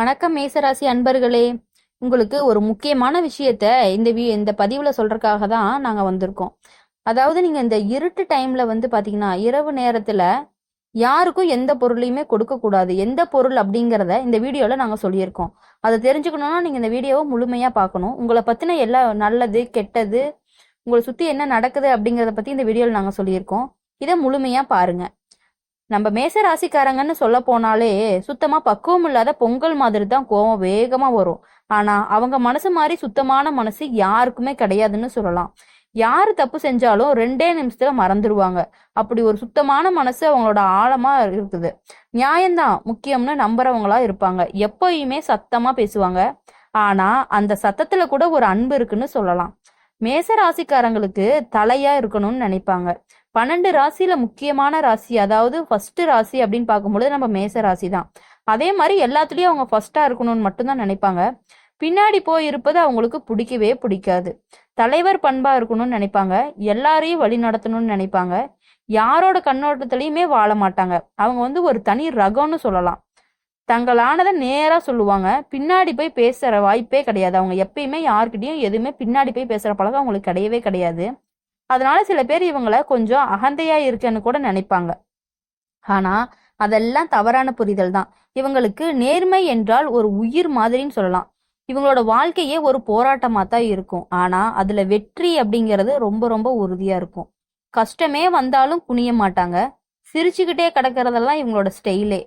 வணக்கம் மேசராசி அன்பர்களே. உங்களுக்கு ஒரு முக்கியமான விஷயத்த இந்த வி இந்த பதிவில் சொல்றதுக்காக தான் நாங்கள் வந்திருக்கோம். அதாவது நீங்கள் இந்த இருட்டு டைம்ல வந்து பார்த்தீங்கன்னா இரவு நேரத்தில் யாருக்கும் எந்த பொருளையுமே கொடுக்கக்கூடாது எந்த பொருள் அப்படிங்கிறத இந்த வீடியோவில் நாங்கள் சொல்லியிருக்கோம். அதை தெரிஞ்சுக்கணும்னா நீங்கள் இந்த வீடியோவை முழுமையாக பார்க்கணும். உங்களை பற்றின எல்லா நல்லது கெட்டது உங்களை சுற்றி என்ன நடக்குது அப்படிங்கிறத பற்றி இந்த வீடியோவில் நாங்கள் சொல்லியிருக்கோம். இதை முழுமையாக பாருங்க. நம்ம மேச ராசிக்காரங்கன்னு சொல்ல போனாலே சுத்தமா பக்குவம் இல்லாத பொங்கல் மாதிரி தான் கோவம் வேகமா வரும். ஆனா அவங்க மனசு மாதிரி சுத்தமான மனசு யாருக்குமே கிடையாதுன்னு சொல்லலாம். யாரு தப்பு செஞ்சாலும் ரெண்டே நிமிஷத்துல மறந்துடுவாங்க அப்படி ஒரு சுத்தமான மனசு அவங்களோட ஆழமா இருக்குது. நியாயம்தான் முக்கியம்னு நம்புறவங்களா இருப்பாங்க. எப்பயுமே சத்தமா பேசுவாங்க. ஆனா அந்த சத்தத்துல கூட ஒரு அன்பு இருக்குன்னு சொல்லலாம். மேச ராசிக்காரங்களுக்கு தலையா இருக்கணும்னு நினைப்பாங்க. பன்னெண்டு ராசியில முக்கியமான ராசி அதாவது ஃபர்ஸ்ட் ராசி அப்படின்னு பார்க்கும்பொழுது நம்ம மேச ராசி தான். அதே மாதிரி எல்லாத்துலேயும் அவங்க ஃபர்ஸ்டா இருக்கணும்னு மட்டும்தான் நினைப்பாங்க. பின்னாடி போய் இருப்பது அவங்களுக்கு பிடிக்கவே பிடிக்காது. தலைவர் பண்பா இருக்கணும்னு நினைப்பாங்க. எல்லாரையும் வழி நடத்தணும்னு நினைப்பாங்க. யாரோட கண்ணோட்டத்திலையுமே வாழ மாட்டாங்க. அவங்க வந்து ஒரு தனி ரகம்னு சொல்லலாம். தங்களானதை நேரா சொல்லுவாங்க. பின்னாடி போய் பேசுற வாய்ப்பே கிடையாது. அவங்க எப்பயுமே யார்கிட்டயும் எதுவுமே பின்னாடி போய் பேசுற பழக்கம் அவங்களுக்கு கிடையவே கிடையாது. அதனால சில பேர் இவங்களை கொஞ்சம் அகந்தையா இருக்குன்னு கூட நினைப்பாங்க. ஆனா அதெல்லாம் தவறான புரிதல் தான். இவங்களுக்கு நேர்மை என்றால் ஒரு உயிர் மாதிரின்னு சொல்லலாம். இவங்களோட வாழ்க்கையே ஒரு போராட்டமா தான் இருக்கும். ஆனா அதுல வெற்றி அப்படிங்கிறது ரொம்ப ரொம்ப உறுதியா இருக்கும். கஷ்டமே வந்தாலும் குனிய மாட்டாங்க. சிரிச்சுக்கிட்டே கிடக்கிறதெல்லாம் இவங்களோட ஸ்டைலே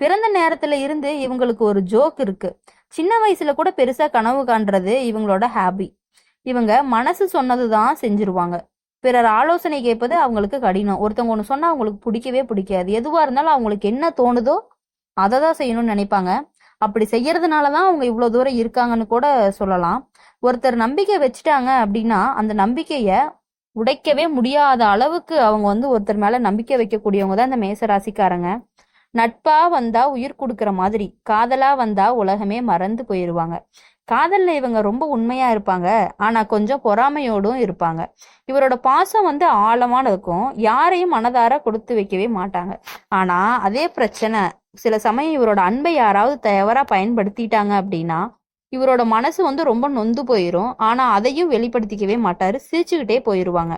பிறந்த நேரத்துல இருந்து இவங்களுக்கு ஒரு ஜோக் இருக்கு. சின்ன வயசுல கூட பெருசா கனவு காண்றது இவங்களோட ஹாபி இவங்க மனசு சொன்னதுதான் செஞ்சிருவாங்க. பிறர் ஆலோசனை கேட்பது அவங்களுக்கு கடினம். ஒருத்தவங்க ஒன்று சொன்னால் அவங்களுக்கு பிடிக்கவே பிடிக்காது. எதுவாக இருந்தாலும் அவங்களுக்கு என்ன தோணுதோ அதை தான் செய்யணும்னு நினைப்பாங்க. அப்படி செய்யறதுனால தான் அவங்க இவ்வளோ தூரம் இருக்காங்கன்னு கூட சொல்லலாம். ஒருத்தர் நம்பிக்கை வச்சுட்டாங்க அப்படின்னா அந்த நம்பிக்கையை உடைக்கவே முடியாத அளவுக்கு அவங்க வந்து ஒருத்தர் மேல நம்பிக்கை வைக்கக்கூடியவங்க தான் இந்த மேச ராசிக்காரங்க நட்பா வந்தா உயிர் கொடுக்குற மாதிரி காதலா வந்தா உலகமே மறந்து போயிருவாங்க. காதலில் இவங்க ரொம்ப உண்மையாக இருப்பாங்க. ஆனால் கொஞ்சம் பொறாமையோடும் இருப்பாங்க. இவரோட பாசம் வந்து ஆழமான இருக்கும். யாரையும் மனதார கொடுத்து வைக்கவே மாட்டாங்க. ஆனால் அதே பிரச்சனை சில சமயம் இவரோட அன்பை யாராவது தவறாக பயன்படுத்திட்டாங்க அப்படின்னா இவரோட மனசு வந்து ரொம்ப நொந்து போயிடும் ஆனால் அதையும் வெளிப்படுத்திக்கவே மாட்டார். சிரிச்சுக்கிட்டே போயிடுவாங்க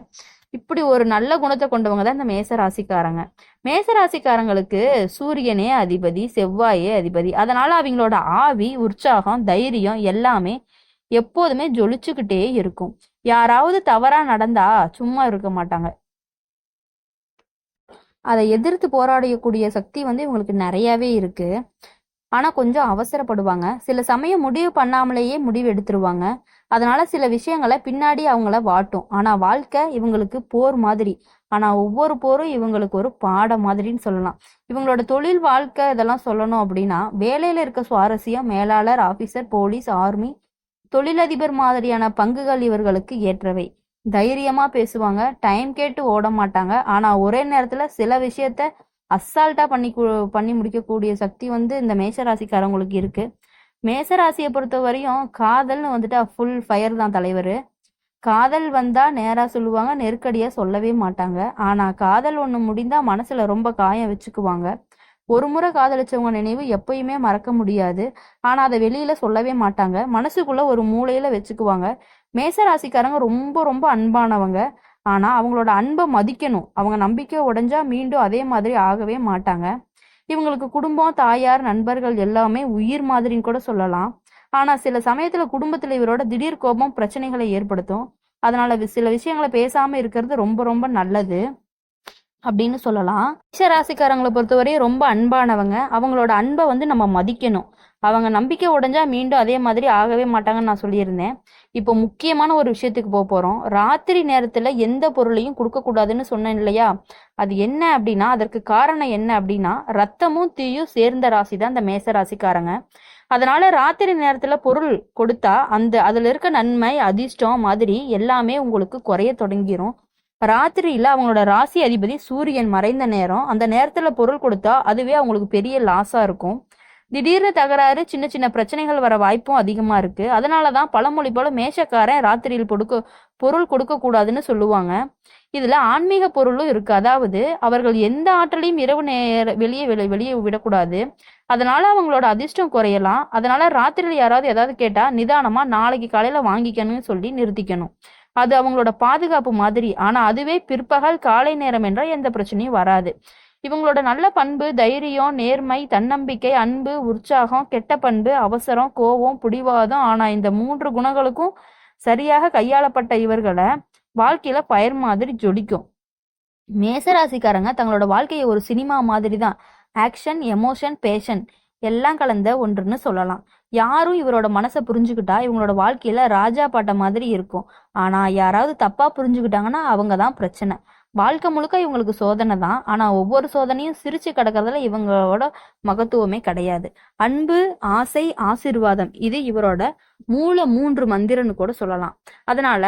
இப்படி ஒரு நல்ல குணத்தை கொண்டவங்க தான் இந்த மேச ராசிக்காரங்க மேச ராசிக்காரங்களுக்கு சூரியனே அதிபதி செவ்வாயே அதிபதி. அதனால அவங்களோட ஆவி உற்சாகம் தைரியம் எல்லாமே எப்போதுமே ஜொலிச்சுக்கிட்டே இருக்கும். யாராவது தவறா நடந்தா சும்மா இருக்க மாட்டாங்க. அதை எதிர்த்து போராடக்கூடிய சக்தி வந்து இவங்களுக்கு நிறையவே இருக்கு. ஆனா கொஞ்சம் அவசரப்படுவாங்க. சில சமயம் முடிவு பண்ணாமலேயே முடிவு எடுத்துருவாங்க. அதனால சில விஷயங்களை பின்னாடி அவங்கள வாட்டும். ஆனா வாழ்க்கை இவங்களுக்கு போர் மாதிரி. ஆனா ஒவ்வொரு போரும் இவங்களுக்கு ஒரு பாடம் மாதிரின்னு சொல்லலாம். இவங்களோட தொழில் வாழ்க்கை இதெல்லாம் சொல்லணும் அப்படின்னா வேலையில இருக்க சுவாரஸ்யம் மேலாளர் ஆபீசர் போலீஸ் ஆர்மி தொழிலதிபர் மாதிரியான பங்குகள் இவர்களுக்கு ஏற்றவை. தைரியமா பேசுவாங்க டைம் கேட்டு ஓட மாட்டாங்க. ஆனா ஒரே நேரத்துல சில விஷயத்த அசால்ட்டா பண்ணி கு- பண்ணி முடிக்கக்கூடிய சக்தி வந்து இந்த மேஷராசிக்காரவங்களுக்கு இருக்கு. மேசராசியை பொறுத்த வரையும் காதல்னு வந்துட்டு ஃபுல் ஃபயர் தான் தலைவர். காதல் வந்தா நேரா சொல்லுவாங்க நெருக்கடியா சொல்லவே மாட்டாங்க. ஆனா காதல் ஒண்ணு முடிந்தா மனசுல ரொம்ப காயம் வச்சுக்குவாங்க. ஒரு முறை காதலிச்சவங்க நினைவு எப்பயுமே மறக்க முடியாது. ஆனா அதை வெளியில சொல்லவே மாட்டாங்க. மனசுக்குள்ள ஒரு மூலையில வச்சுக்குவாங்க. மேசராசிக்காரங்க ரொம்ப ரொம்ப அன்பானவங்க. ஆனா அவங்களோட அன்பை மதிக்கணும். அவங்க நம்பிக்கை உடைஞ்சா மீண்டும் அதே மாதிரி ஆகவே மாட்டாங்க. இவங்களுக்கு குடும்பம் தாயார் நண்பர்கள் எல்லாமே உயிர் மாதிரின்னு கூட சொல்லலாம். ஆனா சில சமயத்துல குடும்பத்துல இவரோட திடீர் கோபம் பிரச்சனைகளை ஏற்படுத்தும். அதனால வி- சில விஷயங்களை பேசாம இருக்கிறது ரொம்ப ரொம்ப நல்லது அப்படின்னு சொல்லலாம். ராசிக்காரங்களை பொறுத்தவரையும் ரொம்ப அன்பானவங்க. அவங்களோட அன்பை வந்து நம்ம மதிக்கணும். அவங்க நம்பிக்கை உடைஞ்சா மீண்டும் அதே மாதிரி ஆகவே மாட்டாங்கன்னு நான் சொல்லியிருந்தேன். இப்போ முக்கியமான ஒரு விஷயத்துக்கு போக போறோம். ராத்திரி நேரத்துல எந்த பொருளையும் கொடுக்க கூடாதுன்னு சொன்னேன் இல்லையா? அது என்ன அப்படின்னா அதற்கு காரணம் என்ன அப்படின்னா ரத்தமும் தீயும் சேர்ந்த ராசி தான் அந்த மேச ராசிக்காரங்க. அதனால ராத்திரி நேரத்துல பொருள் கொடுத்தா அந்த அதுல இருக்க நன்மை அதிர்ஷ்டம் மாதிரி எல்லாமே உங்களுக்கு குறைய தொடங்கிரும். ராத்திரியில அவங்களோட ராசி அதிபதி சூரியன் மறைந்த நேரம் அந்த நேரத்துல பொருள் கொடுத்தா அதுவே அவங்களுக்கு பெரிய லாஸா இருக்கும். திடீர்னு தகராறு சின்ன சின்ன பிரச்சனைகள் வர வாய்ப்பும் அதிகமா இருக்கு. அதனாலதான் பழமொழி போல மேஷக்காரன் ராத்திரியில் கொடுக்க பொருள் கொடுக்கக்கூடாதுன்னு சொல்லுவாங்க. இதுல ஆன்மீக பொருளும் இருக்கு. அதாவது அவர்கள் எந்த ஆற்றலையும் இரவு நேர வெளியே வெளி- வெளியே விடக்கூடாது. அதனால அவங்களோட அதிர்ஷ்டம் குறையலாம். அதனால ராத்திரியில் யாராவது ஏதாவது கேட்டா நிதானமா நாளைக்கு காலையில வாங்கிக்கணும்னு சொல்லி நிறுத்திக்கணும். அது அவங்களோட பாதுகாப்பு மாதிரி. ஆனா அதுவே பிற்பகல் காலை நேரம் என்றால் எந்த பிரச்சனையும் வராது. இவங்களோட நல்ல பண்பு தைரியம் நேர்மை தன்னம்பிக்கை அன்பு உற்சாகம் கெட்ட பண்பு அவசரம் கோபம் பிடிவாதம் ஆனா இந்த மூன்று குணங்களுக்கும் சரியாக கையாளப்பட்ட இவர்களை வாழ்க்கையில பயர் மாதிரி ஜொலிக்கும். மேசராசிக்காரங்க தங்களோட வாழ்க்கையை ஒரு சினிமா மாதிரி தான் ஆக்ஷன் எமோஷன் பேஷன் எல்லாம் கலந்த ஒன்றுன்னு சொல்லலாம். யாரும் இவரோட மனசை புரிஞ்சுக்கிட்டா இவங்களோட வாழ்க்கையில ராஜா பாட்ட மாதிரி இருக்கும். ஆனா யாராவது தப்பா புரிஞ்சுக்கிட்டாங்கன்னா அவங்க தான் பிரச்சனை. வாழ்க்கை முழுக்க இவங்களுக்கு சோதனை தான். ஆனா ஒவ்வொரு சோதனையும் சிரிச்சு கிடக்கிறதுல இவங்களோட மகத்துவமே கிடையாது. அன்பு ஆசை ஆசீர்வாதம் இது இவரோட மூல மூன்று மந்திரன்னு கூட சொல்லலாம். அதனால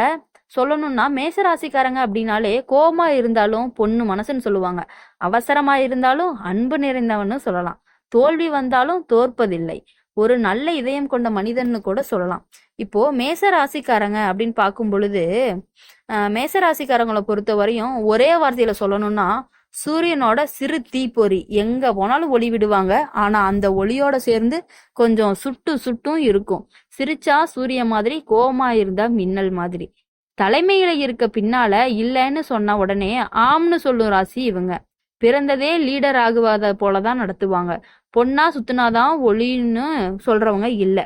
சொல்லணும்னா மேசராசிக்காரங்க அப்படின்னாலே கோமா இருந்தாலும் பொண்ணு மனசுன்னு சொல்லுவாங்க. அவசரமா இருந்தாலும் அன்பு நிறைந்தவன்னு சொல்லலாம். தோல்வி வந்தாலும் தோற்பதில்லை. ஒரு நல்ல இதயம் கொண்ட மனிதன்னு கூட சொல்லலாம். இப்போ மேச ராசிக்காரங்க அப்படின்னு பார்க்கும் பொழுது மேச ராசிக்காரங்களை பொறுத்த வரையும் ஒரே வார்த்தையில சொல்லணும்னா சூரியனோட சிறு தீப்பொறி. எங்க போனாலும் ஒளி விடுவாங்க. ஆனா அந்த ஒளியோட சேர்ந்து கொஞ்சம் சுட்டு சுட்டும் இருக்கும். சிரிச்சா சூரிய மாதிரி கோமா இருந்தா மின்னல் மாதிரி. தலைமையில இருக்க பின்னால இல்லைன்னு சொன்ன உடனே ஆம்னு சொல்லும் ராசி இவங்க. பிறந்ததே லீடர் ஆகுவாத போலதான் நடத்துவாங்க. பொண்ணா சுத்தினாதான் ஒளின்னு சொல்றவங்க இல்ல.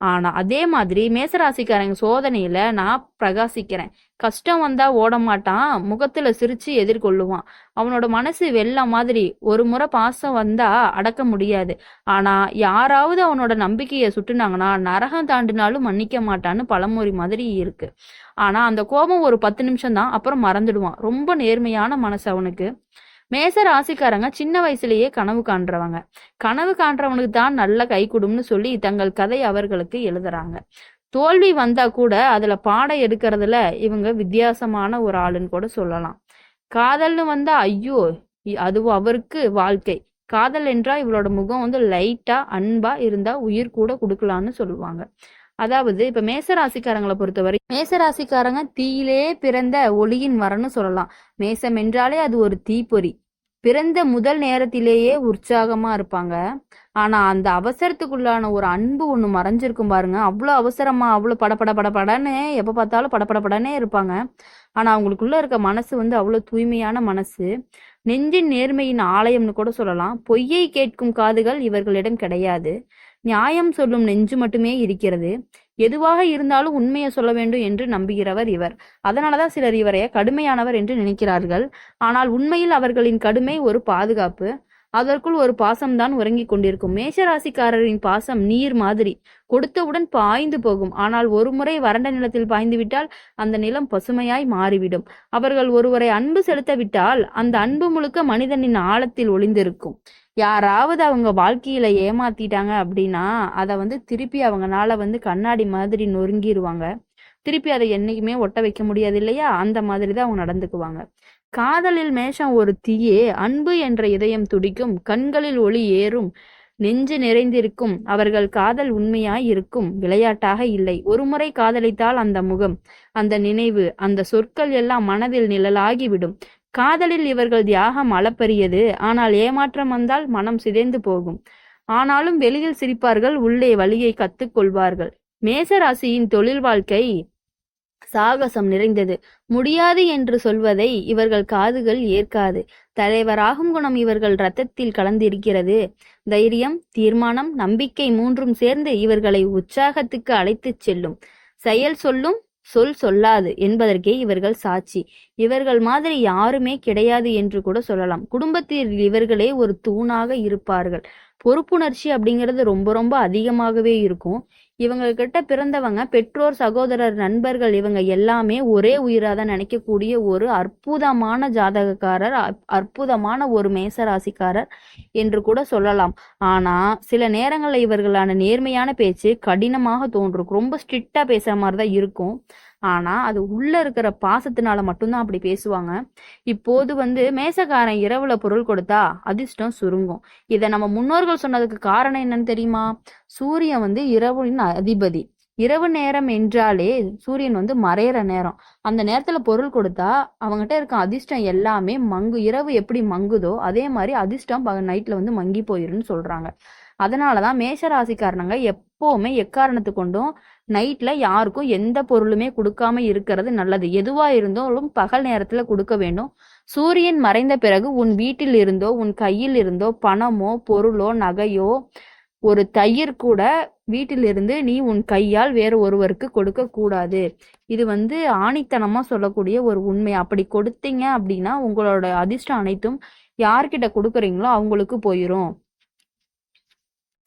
ஆனா அதே மாதிரி மேசராசிக்காரங்க சோதனையில நான் பிரகாசிக்கிறேன். கஷ்டம் வந்தா ஓட மாட்டான் முகத்துல சிரிச்சு எதிர்கொள்ளுவான். அவனோட மனசு வெள்ளம் மாதிரி ஒரு முறை பாசம் வந்தா அடக்க முடியாது. ஆனா யாராவது அவனோட நம்பிக்கையை சுட்டுனாங்கன்னா நரகம் தாண்டினாலும் மன்னிக்க மாட்டான்னு பழமொழி மாதிரி இருக்கு. ஆனா அந்த கோபம் ஒரு பத்து நிமிஷம் தான் அப்புறம் மறந்துடுவான். ரொம்ப நேர்மையான மனசு அவனுக்கு. மேச ராசிக்காரங்க சின்ன வயசுலயே கனவு காண்றவங்க. கனவு காண்றவனுக்கு தான் நல்ல கை கொடும்னு சொல்லி தங்கள் கதை அவர்களுக்கு எழுதுறாங்க. தோல்வி வந்தா கூட அதுல பாடம் எடுக்கிறதுல இவங்க வித்தியாசமான ஒரு ஆளுன்னு கூட சொல்லலாம். காதல்னு வந்தா ஐயோ அதுவும் அவருக்கு வாழ்க்கை. காதல் என்றா இவளோட முகம் வந்து லைட்டா அன்பா இருந்தா உயிர் கூட கொடுக்கலான்னு சொல்லுவாங்க. அதாவது இப்ப மேசராசிக்காரங்களை பொறுத்தவரை மேசராசிக்காரங்க தீயிலே பிறந்த ஒளியின் வரன்னு சொல்லலாம். மேசம் என்றாலே அது ஒரு தீப்பொறி. பிறந்த முதல் நேரத்திலேயே உற்சாகமா இருப்பாங்க. ஆனா அந்த அவசரத்துக்குள்ளான ஒரு அன்பு ஒண்ணு மறைஞ்சிருக்கும் பாருங்க. அவ்வளோ அவசரமா அவ்வளோ படபட படபடன்னு எப்ப பார்த்தாலும் படப்படப்படனே இருப்பாங்க. ஆனா அவங்களுக்குள்ள இருக்க மனசு வந்து அவ்வளோ தூய்மையான மனசு. நெஞ்சின் நேர்மையின் ஆலயம்னு கூட சொல்லலாம். பொய்யை கேட்கும் காதுகள் இவர்களிடம் கிடையாது. நியாயம் சொல்லும் நெஞ்சு மட்டுமே இருக்கிறது. எதுவாக இருந்தாலும் உண்மையை சொல்ல வேண்டும் என்று நம்புகிறவர் இவர். அதனாலதான் சிலர் இவரை கடுமையானவர் என்று நினைக்கிறார்கள். ஆனால் உண்மையில் அவர்களின் கடுமை ஒரு பாதுகாப்பு. அதற்குள் ஒரு பாசம்தான் உறங்கிக் கொண்டிருக்கும். மேஷராசிக்காரரின் பாசம் நீர் மாதிரி. கொடுத்தவுடன் பாய்ந்து போகும். ஆனால் ஒருமுறை வறண்ட நிலத்தில் பாய்ந்துவிட்டால் அந்த நிலம் பசுமையாய் மாறிவிடும். அவர்கள் ஒருவரை அன்பு செலுத்த விட்டால் அந்த அன்பு முழுக்க மனிதனின் ஆழத்தில் ஒளிந்திருக்கும். யாராவது அவங்க வாழ்க்கையில ஏமாத்திட்டாங்க அப்படின்னா அதை வந்து திருப்பி அவங்கனால வந்து கண்ணாடி மாதிரி நொறுங்கிடுவாங்க திருப்பி அதை என்னைக்குமே ஒட்ட வைக்க முடியாது இல்லையா? அந்த மாதிரி தான் அவங்க நடந்துக்குவாங்க. காதலில் மேஷம் ஒரு தீயே அன்பு என்ற இதயம் துடிக்கும் கண்களில் ஒளி ஏறும் நெஞ்சு நிறைந்திருக்கும் அவர்கள் காதல் உண்மையாய் இருக்கும் விளையாட்டாக இல்லை. ஒருமுறை காதலித்தால் அந்த முகம் அந்த நினைவு அந்த சொற்கள் எல்லாம் மனதில் நிழலாகிவிடும். காதலில் இவர்கள் தியாகம் அளப்பரியது ஆனால் ஏமாற்றம் வந்தால் மனம் சிதைந்து போகும். ஆனாலும் வெளியில் சிரிப்பார்கள் உள்ளே வழியை கத்துக்கொள்வார்கள். மேசராசியின் தொழில் வாழ்க்கை சாகசம் நிறைந்தது. முடியாது என்று சொல்வதை இவர்கள் காதுகள் ஏற்காது. தலைவராகும் குணம் இவர்கள் ரத்தத்தில் கலந்திருக்கிறது. தைரியம் தீர்மானம் நம்பிக்கை மூன்றும் சேர்ந்து இவர்களை உற்சாகத்துக்கு அழைத்துச் செல்லும். செயல் சொல்லும் சொல் சொல்லாது என்பதற்கே இவர்கள் சாட்சி. இவர்கள் மாதிரி யாருமே கிடையாது என்று கூட சொல்லலாம். குடும்பத்தில் இவர்களே ஒரு தூணாக இருப்பார்கள். பொறுப்புணர்ச்சி அப்படிங்கிறது ரொம்ப ரொம்ப அதிகமாகவே இருக்கும். இவங்கக்கிட்ட பிறந்தவங்க பெற்றோர் சகோதரர் நண்பர்கள் இவங்க எல்லாமே ஒரே உயிராக தான் நினைக்கக்கூடிய ஒரு அற்புதமான ஜாதகக்காரர் அற்புதமான ஒரு மேசராசிக்காரர் என்று கூட சொல்லலாம். ஆனா சில நேரங்களில் இவர்களான நேர்மையான பேச்சு கடினமாக தோன்றும். ரொம்ப ஸ்ட்ரிக்டா பேசுற மாதிரி தான் இருக்கும். ஆனா அது உள்ள இருக்கிற பாசத்தினால மட்டும்தான் அப்படி பேசுவாங்க. இப்போது வந்து மேசக்காரன் இரவுல பொருள் கொடுத்தா அதிர்ஷ்டம் சுருங்கும். இதை நம்ம முன்னோர்கள் சொன்னதுக்கு காரணம் என்னன்னு தெரியுமா? சூரியன் வந்து இரவின் அதிபதி. இரவு நேரம் என்றாலே சூரியன் வந்து மறையிற நேரம். அந்த நேரத்துல பொருள் கொடுத்தா அவங்ககிட்ட இருக்க அதிர்ஷ்டம் எல்லாமே மங்கு. இரவு எப்படி மங்குதோ அதே மாதிரி அதிர்ஷ்டம் நைட்ல வந்து மங்கி போயிருன்னு சொல்றாங்க. அதனாலதான் மேஷ ராசிக்காரனங்க எப்பவுமே எக்காரணத்து கொண்டும் நைட்ல யாருக்கும் எந்த பொருளுமே கொடுக்காம இருக்கிறது நல்லது. எதுவா இருந்தாலும் பகல் நேரத்துல கொடுக்க வேண்டும். சூரியன் மறைந்த பிறகு உன் வீட்டில் இருந்தோ உன் கையில் இருந்தோ பணமோ பொருளோ நகையோ ஒரு தயிர் கூட வீட்டிலிருந்து நீ உன் கையால் வேறு ஒருவருக்கு கொடுக்க கூடாது. இது வந்து ஆணித்தனமா சொல்லக்கூடிய ஒரு உண்மை. அப்படி கொடுத்தீங்க அப்படின்னா உங்களோட அதிர்ஷ்டம் அனைத்தும் யார்கிட்ட கொடுக்குறீங்களோ அவங்களுக்கு போயிரும்.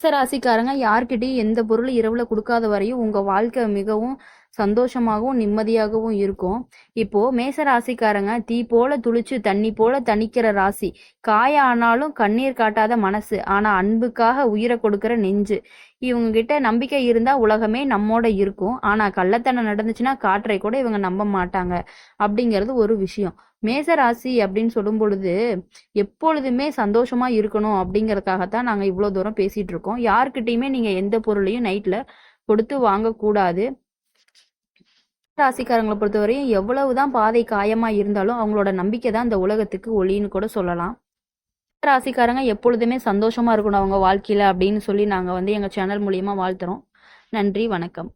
ராசிக்காரங்க யார்கிட்டயும் எந்த பொருள் இரவுல கொடுக்காத வரையும் உங்க வாழ்க்கை மிகவும் சந்தோஷமாகவும் நிம்மதியாகவும் இருக்கும். இப்போ மேச ராசிக்காரங்க தீ போல துளிச்சு தண்ணி போல தணிக்கிற ராசி. காய ஆனாலும் கண்ணீர் காட்டாத மனசு. ஆனா அன்புக்காக உயிரை கொடுக்கிற நெஞ்சு. இவங்க கிட்ட நம்பிக்கை இருந்தா உலகமே நம்மோட இருக்கும். ஆனா கள்ளத்தனம் நடந்துச்சுன்னா காற்றை கூட இவங்க நம்ப மாட்டாங்க. அப்படிங்கிறது ஒரு விஷயம். மேச ராசி அப்படின்னு சொல்லும் பொழுது எப்பொழுதுமே சந்தோஷமா இருக்கணும் அப்படிங்கறதுக்காகத்தான் நாங்க இவ்வளவு தூரம் பேசிட்டு இருக்கோம். யாருக்கிட்டையுமே நீங்க எந்த பொருளையும் நைட்ல கொடுத்து வாங்கக்கூடாது. ராசிக்காரங்களை பொறுத்தவரையும் எவ்வளவுதான் பாதை காயமா இருந்தாலும் அவங்களோட நம்பிக்கை தான் இந்த உலகத்துக்கு ஒளின்னு கூட சொல்லலாம். ராசிக்காரங்க எப்பொழுதுமே சந்தோஷமா இருக்கணும் அவங்க வாழ்க்கையில அப்படின்னு சொல்லி நாங்க வந்து எங்க சேனல் மூலியமா வாழ்த்துறோம். நன்றி வணக்கம்.